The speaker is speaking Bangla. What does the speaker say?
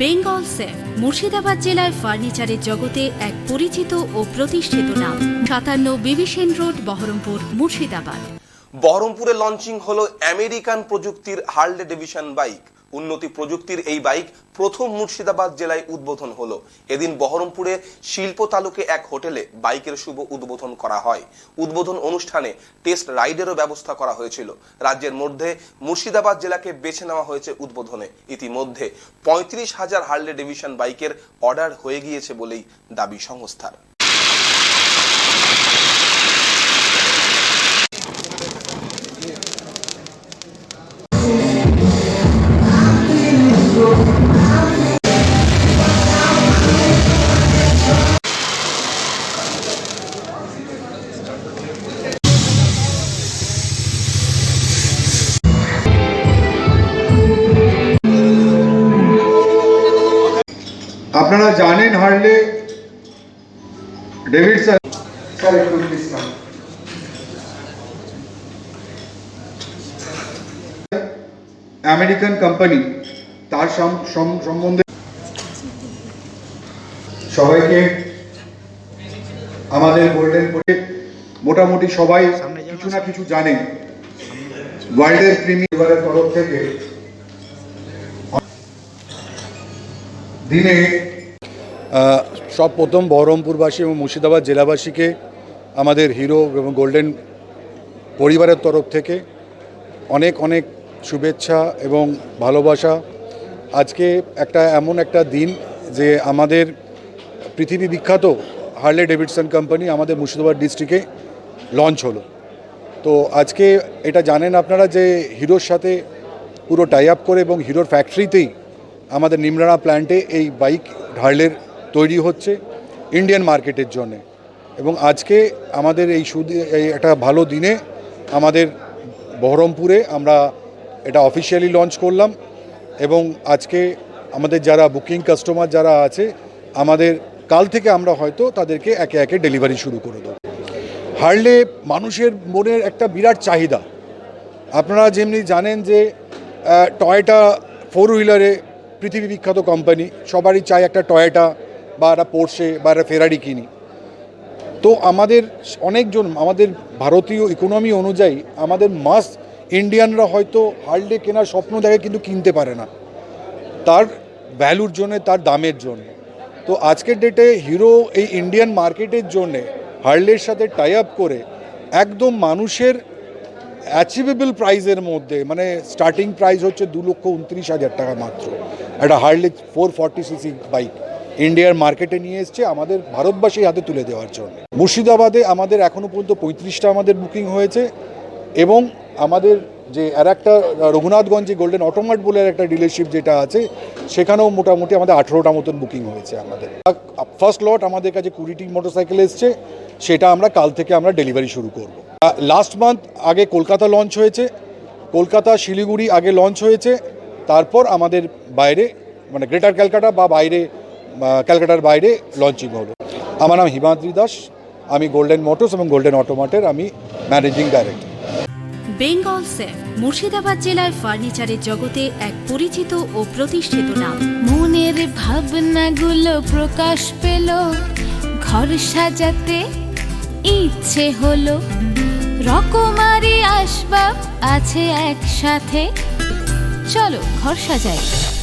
বেঙ্গল সেফ, মুর্শিদাবাদ জেলায় ফার্নিচারের জগতে এক পরিচিত ও প্রতিষ্ঠিত নাম। সাতান্ন বিবিসেন রোড, বহরমপুর, মুর্শিদাবাদ। বহরমপুরে লঞ্চিং হলো আমেরিকান প্রযুক্তির হার্লে ডিভিশন বাইক। উন্নতি প্রযুক্তির এই বাইক প্রথম মুর্শিদাবাদ জেলায় উদ্বোধন হলো। এদিন বহরমপুরে শিল্প তালুকে এক হোটেলে বাইকের শুভ উদ্বোধন করা হয়। উদ্বোধন অনুষ্ঠানে টেস্ট রাইডেরও ব্যবস্থা করা হয়েছিল। রাজ্যের মধ্যে মুর্শিদাবাদ জেলাকে বেছে নেওয়া হয়েছে উদ্বোধনে। ইতিমধ্যে পঁয়ত্রিশ হাজার হার্লে ডিভিশন বাইকের অর্ডার হয়ে গিয়েছে বলেই দাবি সংস্থার। আপনারা জানেন হার্লে ডেভিড স্যার একটু প্লিজ আমেরিকান কোম্পানি তার সম- সম- সম্বন্ধে সবাইকে আমাদের গোল্ডেন করে মোটামুটি সবাই কিছু না কিছু জানে। ওয়ার্ল্ডের প্রিমিয়ারের তরফ থেকে দিনে সব প্রথম বহরমপুরবাসী এবং মুর্শিদাবাদ জেলাবাসীকে আমাদের হিরো এবং গোল্ডেন পরিবারের তরফ থেকে অনেক অনেক শুভেচ্ছা এবং ভালোবাসা। আজকে একটা এমন একটা দিন যে আমাদের পৃথিবী বিখ্যাত হার্লে ডেভিডসন কোম্পানি আমাদের মুর্শিদাবাদ ডিস্ট্রিক্টে লঞ্চ হলো। তো আজকে এটা জানেন আপনারা যে হিরোর সাথে পুরো টাই আপ করে এবং হিরোর ফ্যাক্টরিতেই আমাদের নিমরানা প্ল্যান্টে এই বাইক হার্লের তৈরি হচ্ছে ইন্ডিয়ান মার্কেটের জন্যে। এবং আজকে আমাদের এই সুদ একটা ভালো দিনে আমাদের বহরমপুরে আমরা এটা অফিসিয়ালি লঞ্চ করলাম এবং আজকে আমাদের যারা বুকিং কাস্টমার যারা আছে, আমাদের কাল থেকে আমরা হয়তো তাদেরকে একে একে ডেলিভারি শুরু করে দেবো। হারলে মানুষের মনের একটা বিরাট চাহিদা। আপনারা যেমনি জানেন যে টয়টা ফোর হুইলারে পৃথিবী বিখ্যাত কোম্পানি সবারই চাই একটা টয়টা বা একটা পোর্শে বা একটা ফেরারি কিনি। তো আমাদের অনেকজন, আমাদের ভারতীয় ইকোনমি অনুযায়ী আমাদের মাস ইন্ডিয়ানরা হয়তো হার্লে কেনার স্বপ্ন দেখে কিন্তু কিনতে পারে না। তার ভ্যালুর জন্য, তার দামের জন্য। তো আজকের ডেটে হিরো এই ইন্ডিয়ান মার্কেটের জন্যে হার্লের সাথে টাই আপ করে একদম মানুষের অ্যাচিভেবল প্রাইজের মধ্যে মানে স্টার্টিং প্রাইস হচ্ছে দু লক্ষ উনত্রিশ হাজার টাকা মাত্র। একটা Harley four forty CC bike ইন্ডিয়ার মার্কেটে নিয়ে এসছে আমাদের ভারতবাসীর হাতে তুলে দেওয়ার জন্য। মুর্শিদাবাদে আমাদের এখনও পর্যন্ত পঁয়ত্রিশটা আমাদের বুকিং হয়েছে এবং আমাদের যে আর একটা রঘুনাথগঞ্জে গোল্ডেন অটোমাট বলে একটা ডিলারশিপ যেটা আছে, সেখানেও মোটামুটি আমাদের আঠেরোটা মতন বুকিং হয়েছে আমাদের। ফার্স্ট লট আমাদের কাছে কুড়িটি মোটরসাইকেল এসছে, সেটা আমরা কাল থেকে আমরা ডেলিভারি শুরু করব। লাস্ট মান্থ আগে কলকাতা লঞ্চ হয়েছে, কলকাতা, শিলিগুড়ি আগে লঞ্চ হয়েছে, তারপর আমাদের বাইরে মানে গ্রেটার ক্যালকাটা বা বাইরে ক্যালকাটার বাইরে লঞ্চিং হলো। আমার নাম হিমাদ্রি দাস, আমি গোল্ডেন মোটরস এবং গোল্ডেন অটোমাটের আমি managing director Bengal Safe Murshidabad জেলায় ফার্নিচারের জগতে এক পরিচিত ও প্রতিষ্ঠিত নাম। মনের ভাবনাগুলো প্রকাশ পেল, ঘর সাজাতে ইচ্ছে হলো। রকমারি আসবাব আছে একসাথে। চলো ঘর সাজাই।